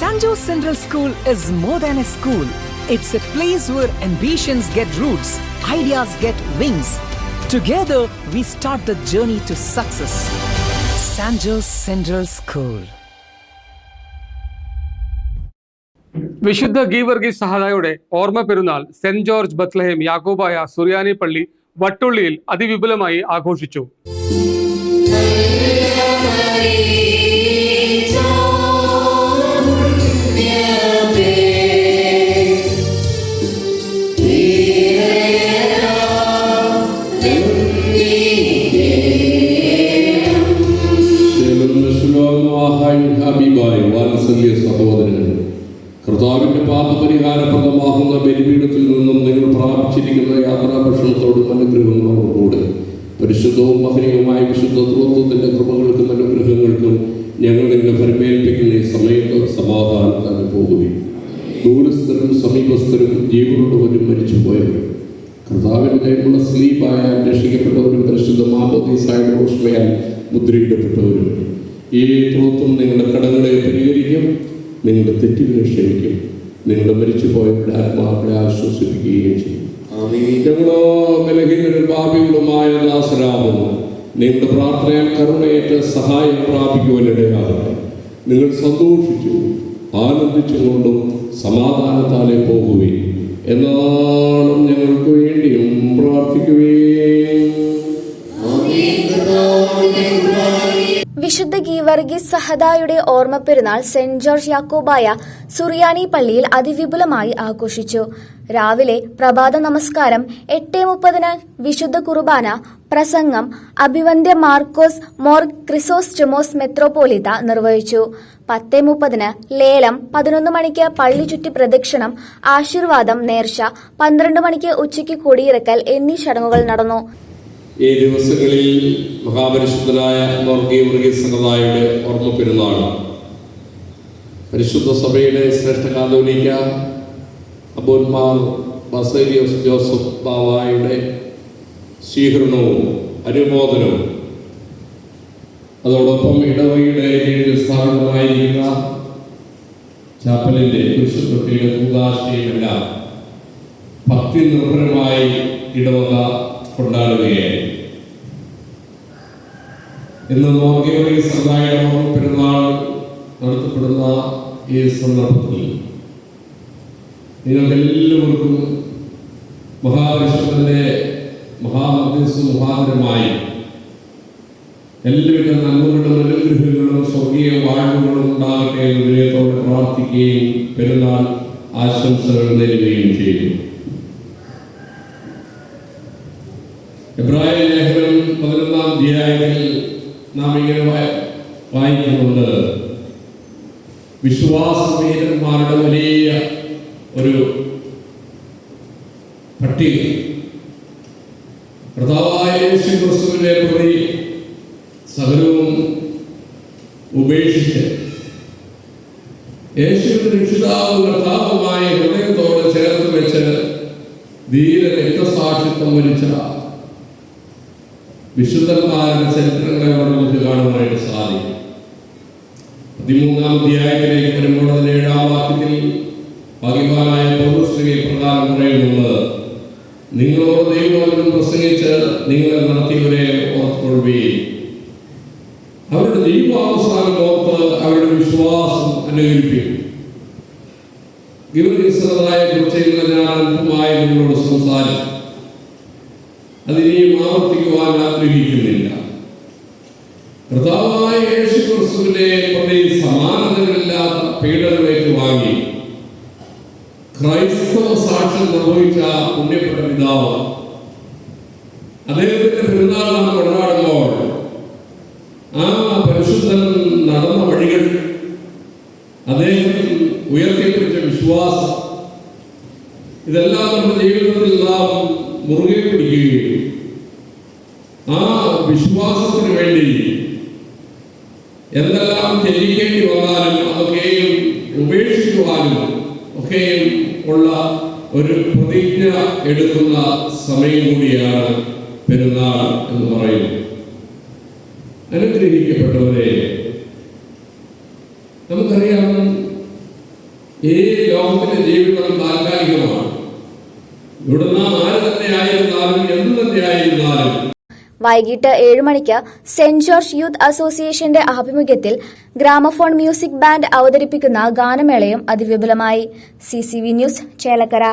Sanjo Central School is more than a school. It's a place where ambitions get roots, ideas get wings. Together, we start the journey to success. Sanjo Central School. വിശുദ്ധ ഗീവർഗീസ് സഹദായുടെ ഓർമ്മ പെരുന്നാൾ saint George Bethlehem Yakobaya Suriyani പള്ളി വട്ടുള്ളിയിൽ അതിവിപുലമായി ആഘോഷിച്ചു പാപപരിഹാരപ്രദമാകുന്ന ബലിപീഠത്തിൽ നിന്നും നിങ്ങൾ പ്രാപിച്ചിരിക്കുന്ന യാത്രാ ഭക്ഷണത്തോടും അനുഗ്രഹങ്ങളോടുകൂടെ പരിശുദ്ധവും മഹനീയവുമായ വിശുദ്ധ ത്വത്വത്തിന്റെ കൃപകൾക്കും അനുഗ്രഹങ്ങൾക്കും ഞങ്ങൾ നിങ്ങളെ പരിമേൽപ്പിക്കുന്ന ഈ സമയത്ത് സമാധാനത്താൽ പോകുകയും ദൂരസ്ഥരും സമീപസ്ഥരും ജീവനുള്ളവരും മരിച്ചുപോയവരും കർത്താവിന്റെ കൈമുള്ള സ്ലീപായ രക്ഷിക്കപ്പെട്ടവരും പരിശുദ്ധ മാമോദീസായുടെ ഓഷ്മയാൽ മുദ്രയിടപ്പെട്ടവരും. ഈ ത്രോത്വം നിങ്ങളുടെ കടങ്ങളെ പരിഹരിക്കും നിങ്ങളുടെ തെറ്റുകളെ ക്ഷമിക്കും. നിങ്ങളുടെ മരിച്ചുപോയവരുടെ ആത്മാക്കളെ ആശ്വസിപ്പിക്കുകയും ചെയ്യും. ഞങ്ങളോ ബലഹീനരും പാപികളുമായ ദാസരാകുന്നു നിങ്ങളുടെ പ്രാർത്ഥനയാൽ കരുണയേറ്റ് സഹായം പ്രാപിക്കുവാനിടയാകട്ടെ നിങ്ങൾ സന്തോഷിച്ചു ആനന്ദിച്ചുകൊണ്ടും സമാധാനത്താലെ പോകുകയും എന്നാളും ഞങ്ങൾക്ക് വേണ്ടിയും പ്രാർത്ഥിക്കുകയും വിശുദ്ധ ഗീവർഗീസ് സഹദായുടെ ഓർമ്മ പെരുന്നാൾ സെന്റ് ജോർജ് യാക്കോബായ സുറിയാനി പള്ളിയിൽ അതിവിപുലമായി ആഘോഷിച്ചു. രാവിലെ പ്രഭാത നമസ്കാരം എട്ട് മുപ്പതിന് വിശുദ്ധ കുർബാന പ്രസംഗം അഭിവന്ദ്യ മാർക്കോസ് മോർ ക്രിസോസ് ക്രിസോസ്റ്റമോസ് മെത്രോപോലിത്ത നിർവഹിച്ചു. പത്ത് മുപ്പതിന് ലേലം പതിനൊന്ന് മണിക്ക് പള്ളി ചുറ്റി പ്രദക്ഷിണം ആശീർവാദം നേർച്ച പന്ത്രണ്ട് മണിക്ക് ഉച്ചയ്ക്ക് കൊടിയിറക്കൽ എന്നീ ചടങ്ങുകൾ നടന്നു. ഈ ദിവസങ്ങളിൽ മഹാപരിശുദ്ധനായ വർഗീയ ഓർമ്മ പെരുന്നാൾ പരിശുദ്ധ സഭയുടെ ശ്രേഷ്ഠ കാതോലിക്ക അബോന്മാർ ബസേലിയോസ് ജോസഫ് ബാവായുടെ സ്വീകരണവും അനുമോദനവും അതോടൊപ്പം ഇടവയുടെ കീഴിൽ സ്ഥാപിതമായിരിക്കുന്ന ചാപ്പലിന്റെ കുരിശുത്വത്തിലെ കൂതാശയുമെല്ലാം ഭക്തി നിർഭരമായി ഇടവക കൊണ്ടാടുകയായി ഇന്ന് നോർഗയുടെ സമുദായ പെരുന്നാൾ നടത്തപ്പെടുന്ന ഈ സന്ദർഭത്തിൽ നിങ്ങൾക്ക് എല്ലാവർക്കും മഹാവിഷ്ണുവിന്റെ മഹാമധ്യസ്ഥ മഹാദരമായി എല്ലാവിധ നന്മകളും അനുഗ്രഹങ്ങളും സ്വർഗീയ വാഴ്വുകളും ഉണ്ടാകട്ടെ എന്ന് വിനയത്തോടെ പ്രാർത്ഥിക്കുകയും പെരുന്നാൾ ആശംസകൾ നേരുകയും ചെയ്തു. എബ്രായ ലേഖനം പതിനൊന്നാം അധ്യായത്തിൽ നാം ഇങ്ങനെ വായിക്കുന്നുണ്ട് വിശ്വാസവീരന്മാരുടെ വലിയ ഒരു പട്ടിക. യേശു ക്രിസ്തുവിനെ പ്രതി സകലവും ഉപേക്ഷിച്ച് യേശുവിന്റെ രക്ഷിതാവ് കർത്താവുമായി ഹൃദയത്തോട് ചേർത്ത് വെച്ച് ധീര രക്തസാക്ഷിത്വം വരിച്ച വിശുദ്ധന്മാരുടെ ചരിത്രങ്ങളെ നമുക്ക് കാണുവാനായിട്ട് സാധിക്കും. പതിമൂന്നാം അധ്യായത്തിലേക്ക് വരുമ്പോൾ അതിന്റെ ഏഴാം വാക്യത്തിൽ ഭാഗ്യവാനായ പൗരസ്ത്രീ പ്രകാരം പറയുന്നത് നിങ്ങളോട് ദൈവവചനം പ്രസംഗിച്ച് നിങ്ങളെ നടത്തിയവരെ ഓർത്തുകൊള്ളുകയും അവരുടെ ദൈവാവസാനം ഓർത്ത് അവരുടെ വിശ്വാസം അനുകരിപ്പിക്കും ഇസ്രതായെ കുറിച്ച് ഇന്നലെ ഞാൻ അല്പമായി നിങ്ങളോട് സംസാരിച്ചു അതിനെയും ആവർത്തിക്കുവാൻ ആഗ്രഹിക്കുന്നില്ല. കർത്താവായ യേശു ക്രിസ്തുവിനെ പ്രതി സമാനതകളില്ലാത്ത പീഡനങ്ങളേക്ക് വാങ്ങി ക്രൈസ്തവ സാക്ഷ്യം നിർവഹിച്ച പുണ്യപ്പെട്ട പിതാവ് അദ്ദേഹത്തിന്റെ പെരുന്നാൾ നാം കൊണ്ടാടുമ്പോൾ ആ പരിശുദ്ധൻ നടന്ന വഴികൾ അദ്ദേഹം ഉയർത്തിപ്പിടിച്ച വിശ്വാസം ഇതെല്ലാം നമ്മുടെ ജീവിതത്തിൽ നാം മുറുകെ പിടിക്കുകയും ആ വിശ്വാസത്തിന് വേണ്ടി എന്തെല്ലാം ത്യജിക്കേണ്ടി വന്നാലും അതൊക്കെയും ഉപേക്ഷിക്കുവാനും ഒക്കെയും ഉള്ള ഒരു പ്രതിജ്ഞ എടുക്കുന്ന സമയം കൂടിയാണ് പെരുന്നാൾ എന്ന് പറയുന്നത്. അനുഗ്രഹിക്കപ്പെട്ടവരെ നമുക്കറിയാം ഈ ലോകത്തിന്റെ ജീവിതം താൽക്കാലികമാണ്. ഇവിടെ വൈകിട്ട് ഏഴ് മണിക്ക് സെന്റ് ജോർജ് യൂത്ത് അസോസിയേഷന്റെ ആഭിമുഖ്യത്തിൽ ഗ്രാമഫോൺ മ്യൂസിക് ബാൻഡ് അവതരിപ്പിക്കുന്ന ഗാനമേളയും അതിവിപുലമായി. C news Chelakkara.